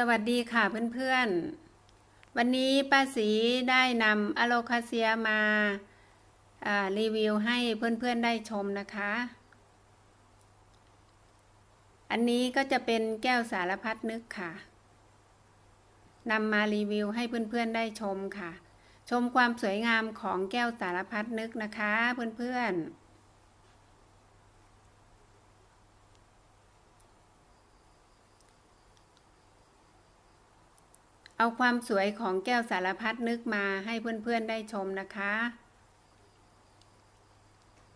สวัสดีค่ะเพื่อนๆ วันนี้ป้าสีได้นำอะโลคาเซียมาารีวิวให้เพื่อนๆได้ชมนะคะ อันนี้ก็จะเป็นแก้วสารพัดนึกค่ะนำมารีวิวให้เพื่อนๆได้ชมค่ะ ชมความสวยงามของแก้วสารพัดนึกนะคะเพื่อนๆ เอาความสวยของแก้วสารพัดนึกมาให้เพื่อนๆได้ชมนะคะ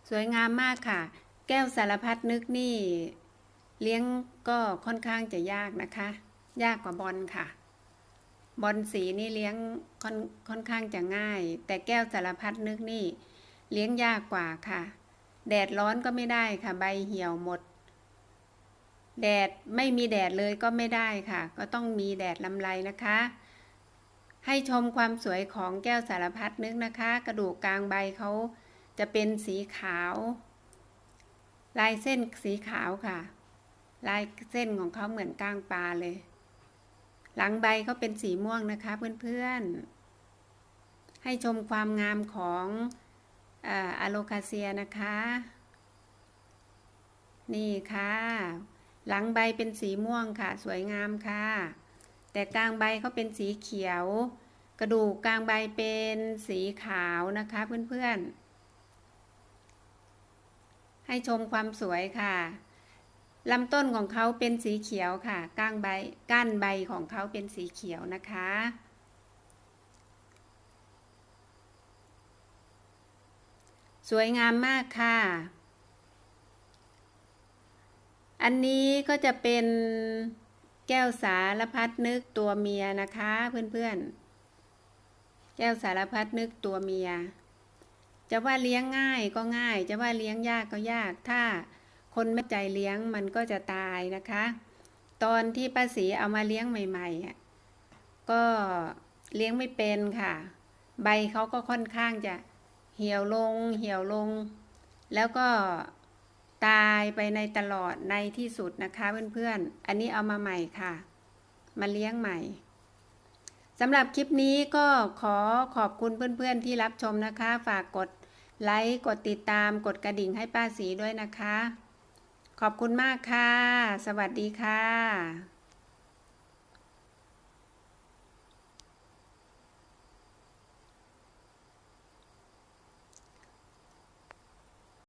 สวยงามมากค่ะ แก้วสารพัดนึกนี่ เลี้ยงก็ค่อนข้างจะยากนะคะ ยากกว่าบอลค่ะ บอลสีนี่เลี้ยงค่อนค่อนข้างจะง่าย แต่แก้วสารพัดนึกนี่ เลี้ยงยากกว่าค่ะ แดดร้อนก็ไม่ได้ค่ะ ใบเหี่ยวหมด แดดไม่มีแดดเลยก็ไม่ได้ค่ะ ก็ต้องมีแดดลำไรนะคะ ให้ชมความสวยของแก้วสารพัดนึกนะคะ กระดูกกลางใบเขาจะเป็นสีขาว ลายเส้นสีขาวค่ะ ลายเส้นของเขาเหมือนก้างปลาเลย หลังใบเขาเป็นสีม่วงนะคะเพื่อนๆ ให้ชมความงามของอะโลคาเซียนะคะ นี่ค่ะ หลังใบเป็นสีม่วงค่ะ สวยงามค่ะ แต่กลางใบเขาเป็นสีเขียว กระดูกกลางใบเป็นสีขาวนะคะเพื่อนๆ ให้ชมความสวยค่ะลำต้นของเขาเป็นสีเขียวค่ะ ก้างใบ ก้านใบของเขาเป็นสีเขียวนะคะ สวยงามมากค่ะ อันนี้ก็จะเป็นแก้วสารพัดนึกตัวเมียนะคะเพื่อนๆ แก้วสารพัดนึกตัวเมีย จะว่าเลี้ยงง่ายก็ง่าย จะว่าเลี้ยงยากก็ยาก ถ้าคนไม่ใจเลี้ยงมันก็จะตายนะคะ ตอนที่ป้าสีเอามาเลี้ยงใหม่ๆ ก็เลี้ยงไม่เป็นค่ะ ใบเขาก็ค่อนข้างจะเหี่ยวลง เหี่ยวลง แล้วก็ ตายไปในตลอดในที่สุดนะคะเพื่อนๆ อันนี้เอามาใหม่ค่ะ มาเลี้ยงใหม่สำหรับคลิปนี้ก็ขอขอบคุณเพื่อนๆที่รับชมนะคะ ฝากกดไลค์กดติดตามกดกระดิ่งให้ป้าสีด้วยนะคะ ขอบคุณมากค่ะ สวัสดีค่ะ